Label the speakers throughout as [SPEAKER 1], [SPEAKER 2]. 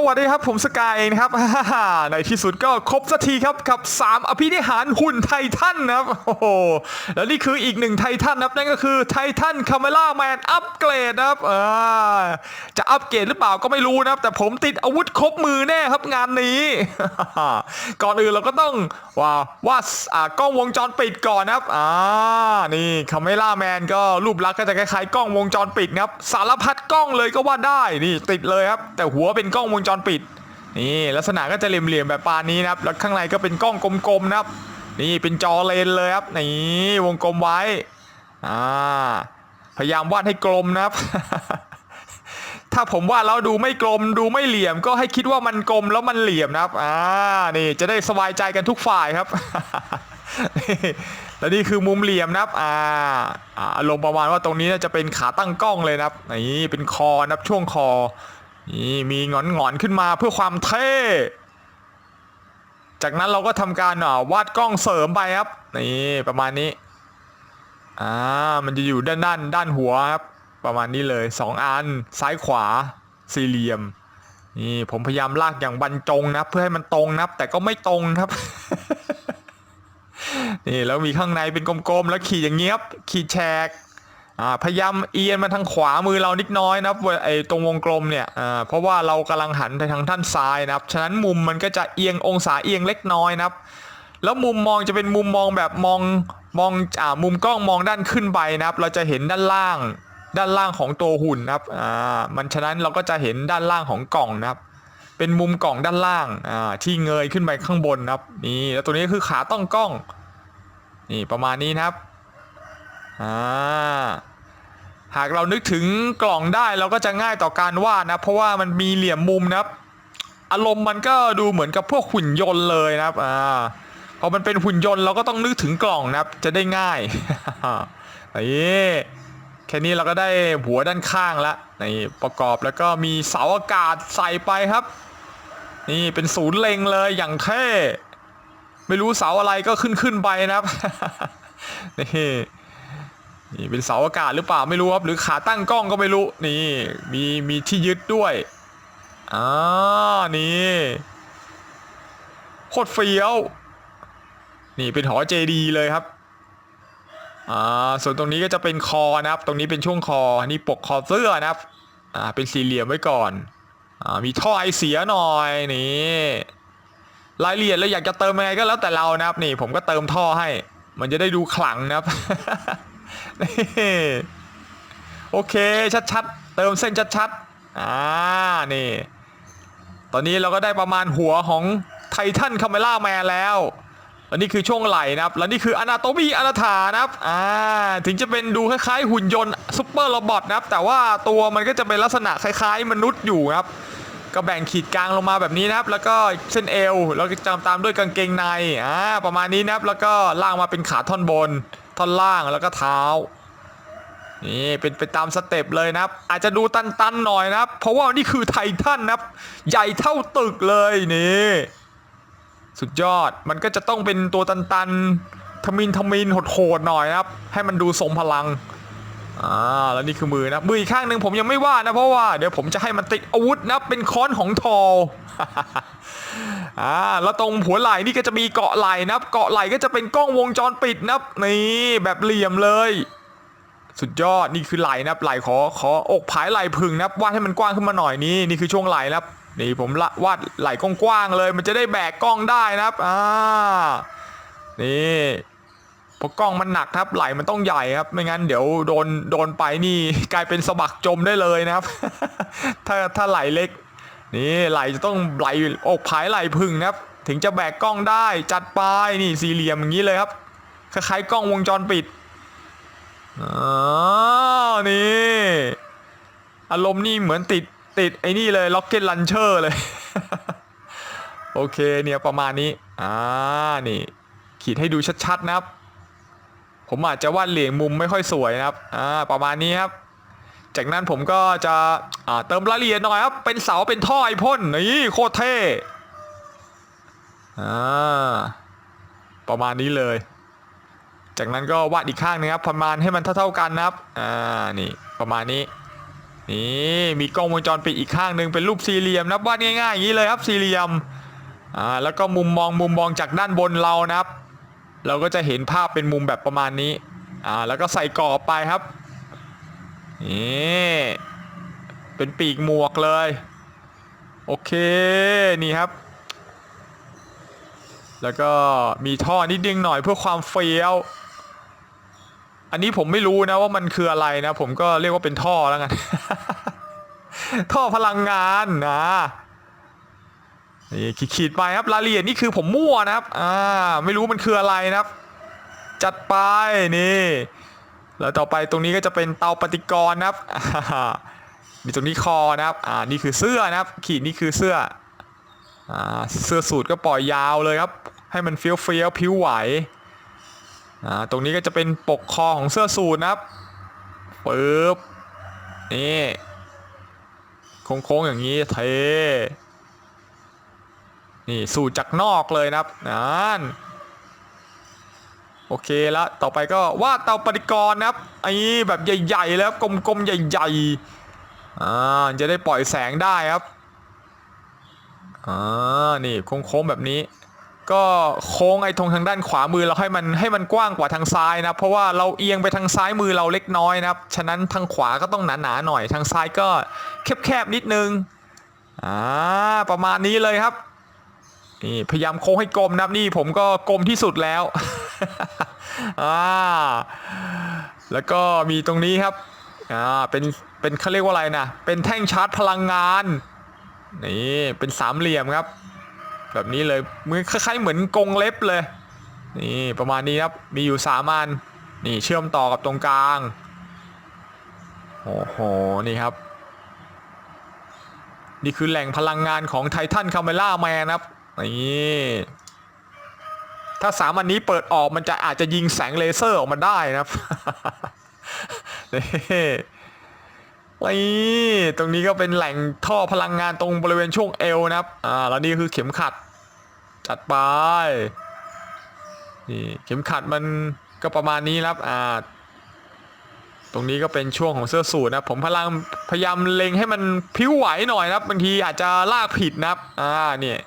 [SPEAKER 1] สวัสดีครับผมสกายเองนะครับ ในที่สุดก็ครบสักทีครับกับ 3 อภินิหารหุ่นไททันนะครับโอ้โหแล้วนี่คืออีกหนึ่งไททันนะครับนั่นก็คือไททันคาเมล่าแมนอัปเกรดนะครับอ่าจะอัปเกรดหรือเปล่าก็ไม่รู้นะครับ แต่ผมติดอาวุธครบมือแน่ครับงานนี้ ก่อนอื่นเราก็ต้องว่าว่าอ่ากล้องวงจรปิดก่อนนะครับอ่านี่คาเมล่าแมนก็รูปลักษณ์ก็จะคล้ายๆกล้องวงจรปิดนะครับสารพัดกล้องเลยก็ว่าได้นี่ติดเลยครับ แต่หัวเป็นกล้องวงจรปิดนี่ลักษณะก็จะเหลี่ยมๆแบบปานนี้นะครับแล้วข้างในก็เป็นกล้องกลมๆนะครับ นี่เป็นจอเลนเลยครับนี่วงกลมไว้อ่าพยายามวาดให้กลมนะครับ ถ้าผมวาดแล้วดูไม่กลมดูไม่เหลี่ยม ก็ให้คิดว่ามันกลมแล้วมันเหลี่ยมนะครับอ่านี่จะได้สบายใจกันทุกฝ่ายครับแล้วนี่คือมุมเหลี่ยมนะครับอ่าอ่ารมณ์ประมาณว่าตรงนี้จะเป็นขาตั้งกล้องเลยนะครับนี่เป็นคอนะครับช่วงคอ นี่มีงอนงอนๆขึ้นมาเพื่อความเท่ จากนั้นเราก็ทำการาวาดกล้องเสริมไปครับ นี่ประมาณนี้ อ่า มันจะอยู่ด้านด้านด้านหัวครับ ประมาณนี้เลยสองอัน ซ้ายขวา สี่เหลี่ยม นี่ผมพยายามลากอย่างบรรจงนะเพื่อให้มันตรงนะแต่ก็ไม่ตรงครับ นี่แล้วมีข้างในเป็นกลมๆแล้วขีดอย่างเงี้ยบขีดแฉก อ่าพยายามเอียนมาทางขวามือเรานิดน้อยนะครับไอตรงวงกลมเนี่ยอ่าเพราะว่าเรากำลังหันไปทางด้านซ้ายนะครับ ฉะนั้นมุมมันก็จะเอียงองศาเอียงเล็กน้อยนะครับ แล้วมุมมองจะเป็นมุมมองแบบมองมองอ่ามุมกล้องมองด้านขึ้นไปนะครับ เราจะเห็นด้านล่างด้านล่างของตัวหุ่นนะครับอ่ามันฉะนั้นเราก็จะเห็นด้านล่างของกล่องนะครับ เป็นมุมกล่องด้านล่างอ่าที่เงยขึ้นไปข้างบนนะครับนี่แล้วตัวนี้คือขาต้องกล้องนี่ประมาณนี้นะครับอ่า หากเรานึกถึงกล่องได้เราก็จะง่ายต่อการวาดนะ เพราะว่ามันมีเหลี่ยมมุมนะครับ อารมณ์มันก็ดูเหมือนกับพวกหุ่นยนต์เลยนะครับอ่าพอมันเป็นหุ่นยนต์เราก็ต้องนึกถึงกล่องนะครับ จะได้ง่ายนี่แค่นี้เราก็ได้หัวด้านข้างล้วนี่ประกอบแล้วก็มีเสาอากาศใส่ไปครับ นี่เป็นศูนย์เล็งเลยอย่างเท่ไม่รู้เสาอะไรก็ขึ้นขึ้นไปนะครับนี่ นี่เป็นเสาอากาศหรือเปล่าไม่รู้ครับ หรือขาตั้งกล้องก็ไม่รู้ นี่มีมีที่ยึดด้วยอ่านี่โคตรเฟี้ยว นี่เป็นหอเจดีเลยครับอ่าส่วนตรงนี้ก็จะเป็นคอนะครับ ตรงนี้เป็นช่วงคอ นี่ปกคอเสื้อนะครับอ่าเป็นสี่เหลี่ยมไว้ก่อนอ่ามีท่อไอเสียหน่อยนี่รายละเอียดเราอยากจะเติมยังไงก็แล้วแต่เรานะครับ นี่ผมก็เติมท่อให้ มันจะได้ดูขลังนะครับ โอเคชัดๆเติมเส้นชัดๆอ่านี่ ตอนนี้เราก็ได้ประมาณหัวของไททันคาเมล่าแมนแล้วและนี่คือช่วงไหล่นะครับ และนี่คืออนาโตมีอนาถานะครับ อ่า ถึงจะเป็นดูคล้ายๆหุ่นยนต์ซุปเปอร์โรบอทนะครับ แต่ว่าตัวมันก็จะเป็นลักษณะคล้ายๆ มนุษย์อยู่ครับ ก็แบ่งขีดกลางลงมาแบบนี้นะครับ แล้วก็เส้นเอว แล้วก็จำตามด้วยกางเกงใน อ่า ประมาณนี้นะครับ แล้วก็ล่างมาเป็นขาท่อนบน ท่อนล่างแล้วก็เท้านี่เป็นไปตามสเต็ปเลยนะครับ อาจจะดูตันๆหน่อยนะครับ เพราะว่านี่คือไททันนะครับ ใหญ่เท่าตึกเลยนี่สุดยอดมันก็จะต้องเป็นตัวตันๆทมินทมินโหดๆหน่อยนะครับ ให้มันดูทรงพลัง อ่าแล้วนี่คือมือนะมืออีกข้างหนึ่งผมยังไม่ว่านะเพราะว่าเดี๋ยวผมจะให้มันติดอาวุธนะเป็นค้อนของทอลอ่าแล้วตรงหัวไหล่นี่ก็จะมีเกาะไหล่นับเกาะไหล่ก็จะเป็นกล้องวงจรปิดนับนี่แบบเหลี่ยมเลย สุดยอดนี่คือไหล่นับไหล่ขอขออกผายไหล่พึงนับวาดให้มันกว้างขึ้นมาหน่อยนี่นี่คือช่วงไหล่นับนี่ผมละวาดไหล่กว้างๆเลย มันจะได้แบกกล้องได้นะครับอ่านี่ เพราะกล้องมันหนักครับไหลมันต้องใหญ่ครับ ไม่งั้นเดี๋ยวโดนโดนไปนี่กลายเป็นสะบักจมได้เลยนะครับ ถ้าถ้าไหลเล็ก นี่ไหลจะต้องไหลอกผายไหลพึ่งนะครับ ถึงจะแบกกล้องได้จัดไปนี่สี่เหลี่ยมอย่างนี้เลยครับคล้ายๆกล้องวงจรปิดอ๋อนี่อารมณ์นี่เหมือนติดติดไอ้นี่เลยล็อกเก็ตลันเชอร์เลย โอเคเนี่ยประมาณนี้ อ่า นี่ ขีดให้ดูชัด ๆ นะครับ ผมอาจจะวาดเหลี่ยมมุมไม่ค่อยสวยนะครับอ่าประมาณนี้ครับ จากนั้นผมก็จะอ่าเติมรายละเอียดหน่อยครับ เป็นเสาเป็นท่อไอพ่นนี่โคตรเท่อ่าประมาณนี้เลย จากนั้นก็วาดอีกข้างนึงครับประมาณให้มันเท่าๆกันนะครับอ่านี่ประมาณนี้นี่มีกล้องวงจรปิดอีกข้างหนึ่งเป็นรูปสี่เหลี่ยมนะวาดง่ายๆอย่างนี้เลยครับสี่เหลี่ยมอ่าแล้วก็มุมมองมุมมองจากด้านบนเรานะครับ เราก็จะเห็นภาพเป็นมุมแบบประมาณนี้อ่าแล้วก็ใส่กรอบไปครับนี่เป็นปีกหมวกเลย โอเคนี่ครับ แล้วก็มีท่อนิดนึงหน่อยเพื่อความเฟี้ยวอันนี้ผมไม่รู้นะว่ามันคืออะไรนะ ผมก็เรียกว่าเป็นท่อแล้วกัน ท่อพลังงานนะ นี่ขีดไปครับรายละเอียดนี่คือผมมั่วนะครับอ่าไม่รู้มันคืออะไรนะครับ จัดไปนี่แล้วต่อไปตรงนี้ก็จะเป็นเตาปฏิกรณ์นะครับอ่ามีตรงนี้คอนะครับอ่านี่คือเสื้อนะครับ ขีดนี่คือเสื้ออ่าเสื้อสูทก็ปล่อยยาวเลยครับ ให้มันเฟี้ยวเฟี้ยวผิวไหวอ่าตรงนี้ก็จะเป็นปกคอของเสื้อสูทนะครับปึ๊บนี่โค้งๆอย่างนี้เท นี่สูตรจากนอกเลยนะครับนั่นโอเคแล้วต่อไปก็วาดเตาปฏิกรณ์นะครับไอ้แบบใหญ่ๆแล้วกลมๆใหญ่ๆอ่าจะได้ปล่อยแสงได้ครับอ่านี่โค้งๆแบบนี้ก็โค้งไอ้ตรงทางด้านขวามือเราให้มันให้มันกว้างกว่าทางซ้ายนะเพราะว่าเราเอียงไปทางซ้ายมือเราเล็กน้อยนะครับฉะนั้นทางขวาก็ต้องหนาๆหน่อยทางซ้ายก็แคบๆนิดนึงอ่าประมาณนี้เลยครับ นี่พยายามโค้งให้กลมนะครับนี่ผมก็กลมที่สุดแล้วอ่าแล้วก็มีตรงนี้ครับอ่าเป็นเป็นเขาเรียกว่าอะไรนะเป็นแท่งชาร์จพลังงานนี่เป็นสามเหลี่ยมครับ แบบนี้เลยมือคล้ายๆเหมือนกรงเล็บเลยนี่ประมาณนี้ครับมีอยู่สามอันนี่เชื่อมต่อกับตรงกลางโอ้โหนี่ครับ นี่คือแหล่งพลังงานของไททันคาเมล่าแมนครับ นี่ถ้าสามอันนี้เปิดออกมันจะอาจจะยิงแสงเลเซอร์ออกมาได้นะครับนี่นี่ตรงนี้ก็เป็นแหล่งท่อพลังงานตรงบริเวณช่วงเอวนะครับ อ่า แล้วนี่คือเข็มขัด จัดไป นี่เข็มขัดมันก็ประมาณนี้ครับ อ่า ตรงนี้ก็เป็นช่วงของเสื้อสูทนะผมพลังพยายามเล็งให้มันพิ้วไหวหน่อยนะครับ บางทีอาจจะลากผิดนะครับ อ่า เนี่ย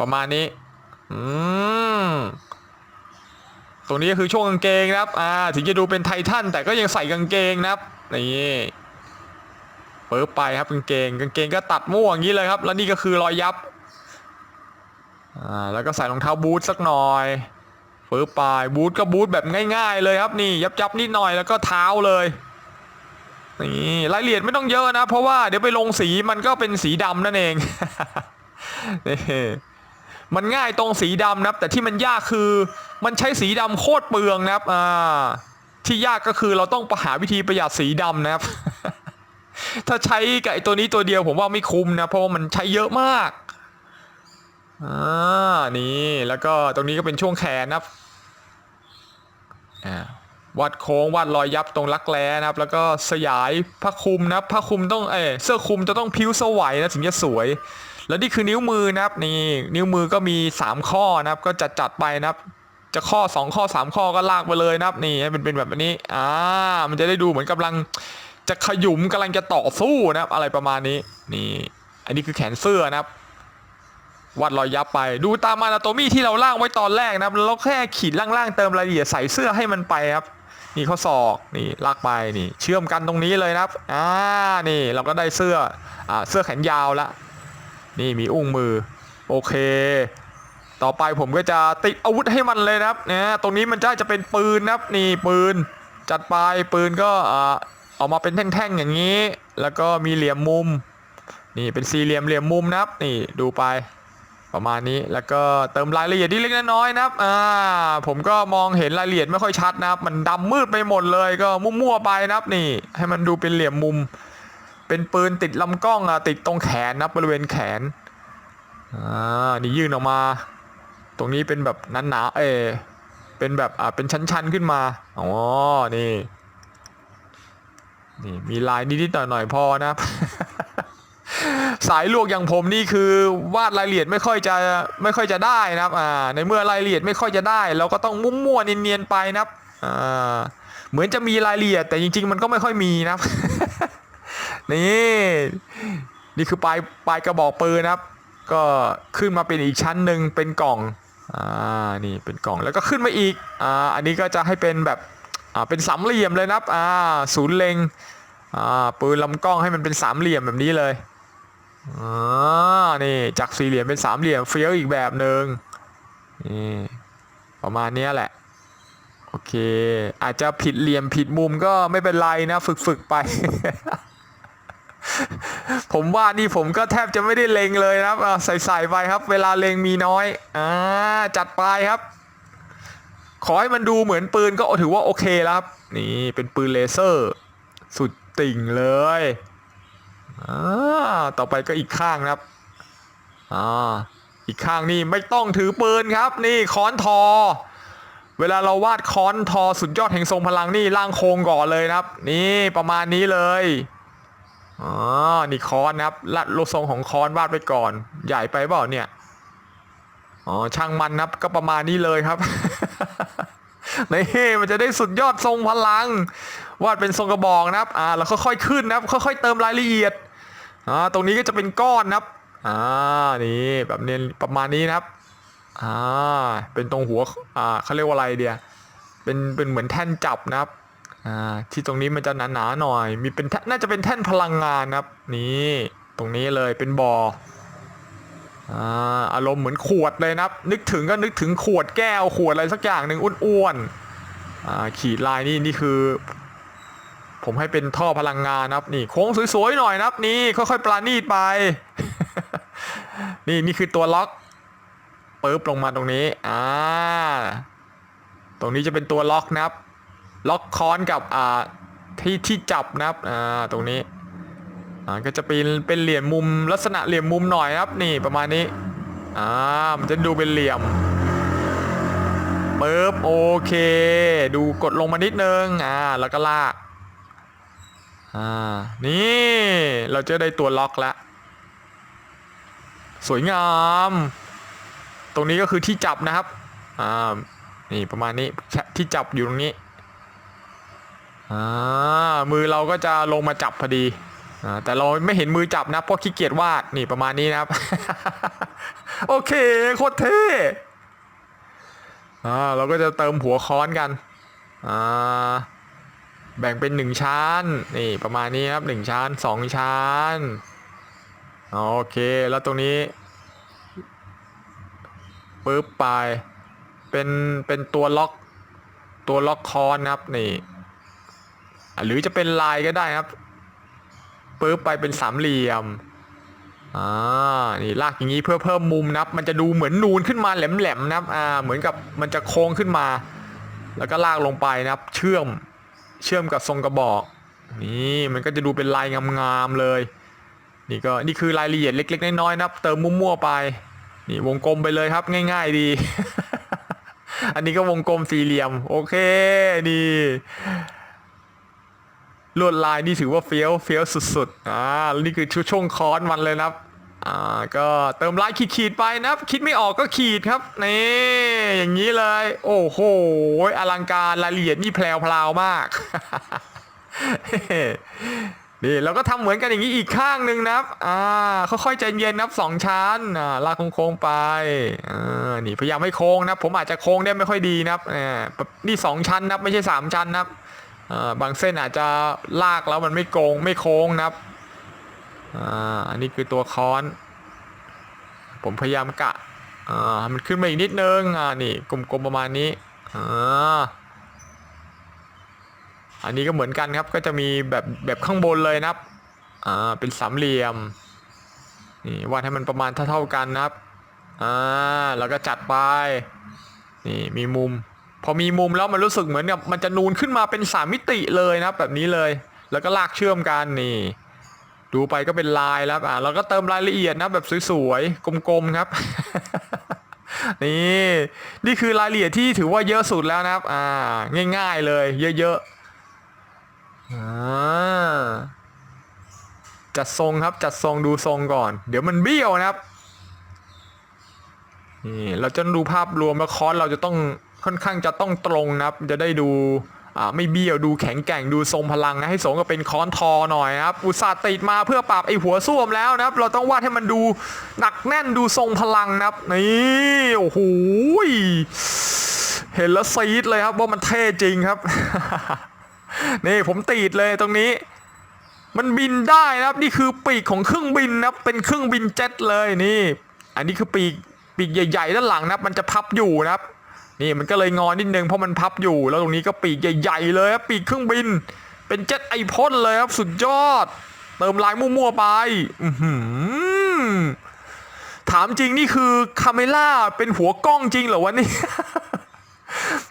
[SPEAKER 1] ประมาณนี้ อืมตรงนี้ก็คือช่วงกางเกงนะครับ อ่า ถึงจะดูเป็นไททันแต่ก็ยังใส่กางเกงนะครับ นี่เปิดไปครับกางเกง กางเกงก็ตัดม่วอย่างนี้เลยครับ แล้วนี่ก็คือรอยยับ อ่า แล้วก็ใส่รองเท้าบูทสักหน่อยเปิดไปบูทก็บูทแบบง่าย ๆ เลยครับ นี่ยับยับๆนิดหน่อยแล้วก็เท้าเลย นี่รายละเอียดไม่ต้องเยอะนะ เพราะว่าเดี๋ยวไปลงสีมันก็เป็นสีดำนั่นเองนี่ มันง่ายตรงสีดำนะครับแต่ที่มันยากคือมันใช้สีดำโคตรเปลืองนะครับอ่าที่ยากก็คือเราต้องหาวิธีประหยัดสีดำนะครับ ถ้าใช้กับไอตัวนี้ตัวเดียวผมว่าไม่คุ้มนะ เพราะว่ามันใช้เยอะมากอ่านี่แล้วก็ตรงนี้ก็เป็นช่วงแขนนะครับอ่าวัดโค้งวัดรอยยับตรงรักแร้นะครับ แล้วก็สยายผ้าคลุมนะผ้าคลุมต้องเออเสื้อคลุมจะต้องพิ้วสวัยนะถึงจะสวย แล้วนี่คือนิ้วมือนะครับนี่นิ้วมือก็มี 3 ข้อนะครับ ก็จัดจัดไปนะครับ จะข้อ 2 ข้อ 3 ข้อก็ลากไปเลยนะครับ นี่ให้มันเป็นแบบนี้อ่ามันจะได้ดูเหมือนกำลังจะขยุมกำลังจะต่อสู้นะครับ อะไรประมาณนี้นี่ อันนี้คือแขนเสื้อนะครับวัดรอยยับไป ดูตามอนาโตมี่ที่เราล่างไว้ตอนแรกนะครับเราแค่ขีดล่างๆเติมรายละเอียดใส่เสื้อให้มันไปครับนี่ข้อศอกนี่ลากไปนี่ เชื่อมกันตรงนี้เลยนะครับอ่านี่เราก็ได้เสื้ออ่าเสื้อแขนยาวละ นี่มีอุ้งมือ โอเค ต่อไปผมก็จะติดอาวุธให้มันเลยนะครับเนี่ยตรงนี้มันจะจะเป็นปืนนะครับ นี่ปืน จัดไปปืนก็อ่ออกมาเป็นแท่งๆอย่างนี้ แล้วก็มีเหลี่ยมมุม นี่เป็นสี่เหลี่ยมเหลี่ยมมุมนะครับ นี่ดูไปประมาณนี้แล้วก็เติมรายละเอียดที่เล็กน้อยๆนะครับอ่าผมก็มองเห็นรายละเอียดไม่ค่อยชัดนะครับ มันดำมืดไปหมดเลยก็มั่วๆไปนะครับนี่ ให้มันดูเป็นเหลี่ยมมุม เป็นปืนติดลำกล้องอะติดตรงแขนนะบริเวณแขนอ่านี่ยื่นออกมา ตรงนี้เป็นแบบนันหนาเอเป็นแบบอ่าเป็นชั้นๆขึ้นมาอ๋อนี่นี่มีลายนิดๆหน่อยๆพอนะ สายลวกอย่างผมนี่คือวาดรายละเอียดไม่ค่อยจะไม่ค่อยจะได้นะครับอ่าในเมื่อรายละเอียดไม่ค่อยจะได้ เราก็ต้องมั่วๆเนียนๆไปนะครับอ่าเหมือนจะมีรายละเอียดแต่จริง ๆ มันก็ไม่ค่อยมีนะครับ นี่นี่คือปลายปลายกระบอกปืนนะครับ ก็ขึ้นมาเป็นอีกชั้นหนึ่งเป็นกล่องอ่านี่เป็นกล่องแล้วก็ขึ้นมาอีกอ่าอันนี้ก็จะให้เป็นแบบอ่าเป็นสามเหลี่ยมเลยนะครับอ่าศูนย์เล็งอ่าปืนลำกล้องให้มันเป็นสามเหลี่ยมแบบนี้เลยอ่านี่จากสี่เหลี่ยมเป็นสามเหลี่ยมเฟี้ยวอีกแบบหนึ่งนี่ประมาณนี้แหละโอเค อาจจะผิดเหลี่ยมผิดมุมก็ไม่เป็นไรนะ ฝึกฝึกไป ผมว่านี่ผมก็แทบจะไม่ได้เลงเลยครับใส่ใส่ไปครับ เวลาเลงมีน้อยอ่าจัดไปครับ ขอให้มันดูเหมือนปืนก็ถือว่าโอเคแล้วครับ นี่เป็นปืนเลเซอร์ สุดติ่งเลยอ่าต่อไปก็อีกข้างครับอ่าอีกข้างนี่ไม่ต้องถือปืนครับ นี่ค้อนทอ เวลาเราวาดค้อนทอสุดยอดแห่งทรงพลังนี่ล่างโครงก่อนเลยครับ นี่ประมาณนี้เลย อ๋อนี่คอนนะครับลัดโลทรงของคอนวาดไปก่อน ใหญ่ไปเปล่าเนี่ยอ๋อช่างมันนะครับก็ประมาณนี้เลยครับนี่มันจะได้สุดยอดทรงพลัง วาดเป็นทรงกระบอกนะครับอ่าแล้วค่อยๆขึ้นนะครับ ค่อยๆเติมรายละเอียดอ่าตรงนี้ก็จะเป็นก้อนนะครับอ่านี่แบบเนี้ประมาณนี้นะครับอ่าเป็นตรงหัวอ่าเขาเรียกว่าอะไรเดียเป็นเป็นเหมือนแท่นจับนะครับ อ่าที่ตรงนี้มันจะหนาๆหน่อย มีเป็นแท่นน่าจะเป็นแท่นพลังงานครับ นี่ตรงนี้เลยเป็นบอ่ออ่าอารมณ์เหมือนขวดเลยนะครับ นึกถึงก็นึกถึงขวดแก้วขวดอะไรสักอย่างหนึ่งอ้วนๆอ่าขีดลายนี่นี่คือ ผมให้เป็นท่อพลังงานนะครับ นี่โค้งสวยๆหน่อยนะครับ นี่ค่อยๆปราณีตไป นี่นี่คือตัวล็อกปึ๊บลงมาตรงนี้อ่าตรงนี้จะเป็นตัวล็อกนะครับ ล็อกค้อนกับอ่าที่ที่จับนะครับอ่าตรงนี้อ่าก็จะเป็นเป็นเหลี่ยมมุมลักษณะเหลี่ยมมุมหน่อยครับนี่ประมาณนี้อ่ามันจะดูเป็นเหลี่ยมปึ๊บโอเค ดูกดลงมานิดนึงอ่าแล้วก็ลากอ่านี่เราจะได้ตัวล็อกแล้วสวยงาม ตรงนี้ก็คือที่จับนะครับอ่านี่ประมาณนี้ที่จับอยู่ตรงนี้ อ่ามือเราก็จะลงมาจับพอดีอ่าแต่เราไม่เห็นมือจับนะเพราะขี้เกียจวาดนี่ประมาณนี้นะครับ โอเคโคตรเท่อ่าเราก็จะเติมหัวค้อนกันอ่าแบ่งเป็นหนึ่งชั้นนี่ประมาณนี้ครับหนึ่งชั้นสองชั้นโอเคแล้วตรงนี้ปึ๊บไปเป็นเป็นตัวล็อกตัวล็อกคอนนะครับนี่ หรือจะเป็นลายก็ได้ครับปึ๊บไปเป็นสามเหลี่ยมอ่านี่ลากอย่างนี้เพื่อเพิ่มมุมนะครับ มันจะดูเหมือนนูนขึ้นมาแหลมๆนะครับอ่าเหมือนกับมันจะโค้งขึ้นมา แล้วก็ลากลงไปนะครับ เชื่อมเชื่อมกับทรงกระบอก นี่มันก็จะดูเป็นลายงามๆเลยนี่ก็นี่คือรายละเอียดเล็ก ๆ น้อยๆนะครับ เติมมั่วๆไป นี่วงกลมไปเลยครับง่าย ๆ ดี อันนี้ก็วงกลมสี่เหลี่ยม โอเคนี่ ลวดลายนี่ถือว่าเฟี้ยวเฟี้ยวสุดๆอ่านี่คือช่วงคอนมันเลยนะครับอ่าก็เติมลายขีดๆไปนะครับ คิดไม่ออกก็ขีดครับนี่อย่างนี้เลย โอ้โหอลังการรายละเอียดนี่แพลวๆมากนี่เราก็ทำเหมือนกันอย่างนี้อีกข้างหนึ่งนะครับ อ่า ค่อยๆใจเย็นนับสองชั้น อ่า ลากโค้งๆไป อ่า นี่พยายามไม่โค้งนะ ผมอาจจะโค้งได้ไม่ค่อยดีนะครับอ่านี่สองชั้นนะครับไม่ใช่สามชั้นนะครับ บางเส้นอาจจะลากแล้วมันไม่โกงไม่โค้งนะครับอ,อันนี้คือตัวค้อน ผมพยายามกะมันขึ้นมาอีกนิดนึงอ่านี่กลมๆประมาณนี้ออันนี้ก็เหมือนกันครับก็จะมีแบบแบบข้างบนเลยนะครับเป็นสามเหลี่ยมนี่วาดให้มันประมาณเท่าๆกันนะครับอ่าแล้วก็จัดไปนี่มีมุม พอมีมุมแล้วมันรู้สึกเหมือนกับมันจะนูนขึ้นมาเป็นสามมิติเลยนะครับ แบบนี้เลย แล้วก็ลากเชื่อมกันนี่ดูไปก็เป็นลายแล้วอ่าแล้วก็เติมรายละเอียดนะแบบสวยๆกลมๆครับ นี่นี่คือรายละเอียดที่ถือว่าเยอะสุดแล้วนะครับ อ่า ง่ายๆเลย เยอะๆอ่าจัดทรงครับจัดทรงดูทรงก่อน เดี๋ยวมันเบี้ยวนะครับนี่เราจะดูภาพรวมแล้วคอนเราจะต้อง ค่อนข้างจะต้องตรงนะครับ จะได้ดูไม่เบี้ยวดูแข็งแกร่งดูทรงพลังนะให้สมกับเป็นคอนทอหน่อยนะครับอุตส่าห์ติดมาเพื่อปรับไอหัวส้วมแล้วนะครับ เราต้องวาดให้มันดูหนักแน่นดูทรงพลังนะครับนี่โอ้โหเห็นแล้วซีดเลยครับว่ามันเท่จริงครับ นี่ผมติดเลยตรงนี้ มันบินได้นะครับ นี่คือปีกของเครื่องบินนะครับ เป็นเครื่องบินเจ็ตเลยนี่ อันนี้คือปีกปีกใหญ่ ๆ ด้านหลังนะครับ มันจะพับอยู่นะครับ นี่มันก็เลยงอนิดนึงเพราะมันพับอยู่ แล้วตรงนี้ก็ปีกใหญ่ๆเลยครับปีกเครื่องบิน เป็นเจ็ตไอพ่นเลยครับสุดยอด เติมลายมั่วๆไปอืถามจริงนี่คือคาเมล่าเป็นหัวกล้องจริงเหรอวะนี่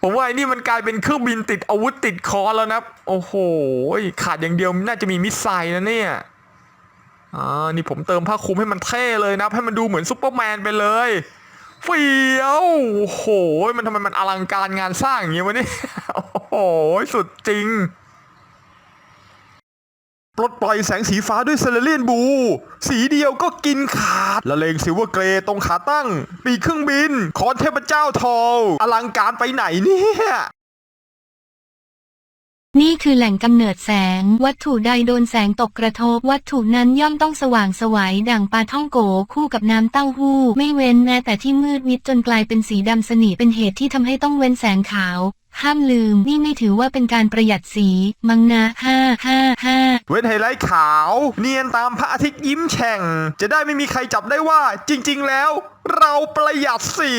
[SPEAKER 1] ผมว่าไอ้นี่มันกลายเป็นเครื่องบินติดอาวุธติดคอแล้วนะครับโอ้โหขาดอย่างเดียวน่าจะมีมิสไซล์นะเนี่ยอ่านี่ผมเติมผ้าคลุมให้มันเท่เลยนะให้มันดูเหมือนซูเปอร์แมนไปเลย เฟี้ยวโหยมันทำไมมันอลังการงานสร้างอย่างนี้วะเนี่ยโอ้โหสุดจริง ปลดปล่อยแสงสีฟ้าด้วยเซเลเลียนบู สีเดียวก็กินขาด ละเลงซิลเวอร์เกรย์ตรงขาตั้ง ปีเครื่องบิน คอนเทพเจ้าทอลอลังการไปไหนเนี่ย
[SPEAKER 2] นี่คือแหล่งกำเนิดแสง วัตถุใดโดนแสงตกกระทบ วัตถุนั้นย่อมต้องสว่างสวัยดั่งปลาท่องโกคู่กับน้ำเต้าหู้ ไม่เว้นแม้แต่ที่มืดมิดจนกลายเป็นสีดำสนิทเป็นเหตุที่ทำให้ต้องเว้นแสงขาว ห้ามลืมนี่ไม่ถือว่าเป็นการประหยัดสี มังนะห้าห้าห้า
[SPEAKER 1] เว้นไฮไลท์ขาว เนียนตามพระอาทิตย์ยิ้มแฉ่ง จะได้ไม่มีใครจับได้ว่า จริง ๆ แล้ว เราประหยัดสี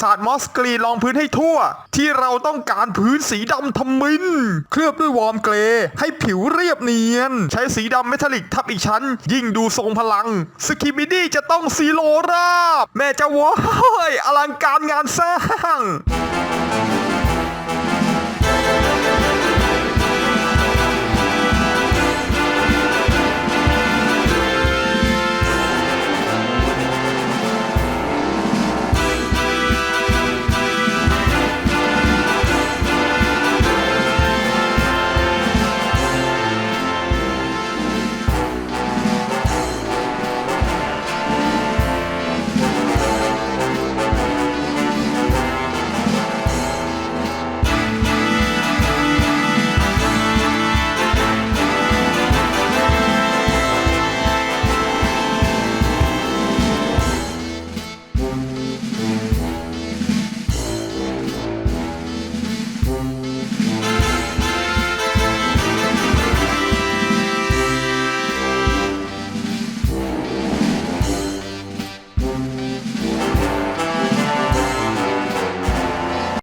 [SPEAKER 1] สาดมอสกรีนรองพื้นให้ทั่ว ที่เราต้องการพื้นสีดำทำมิน เคลือบด้วยวอร์มเกรย์ให้ผิวเรียบเนียน ใช้สีดำเมทัลลิกทับอีกชั้น ยิ่งดูทรงพลัง สกิมิดี้จะต้องซีโลราบ แม่จะว้ายอลังการงานสร้าง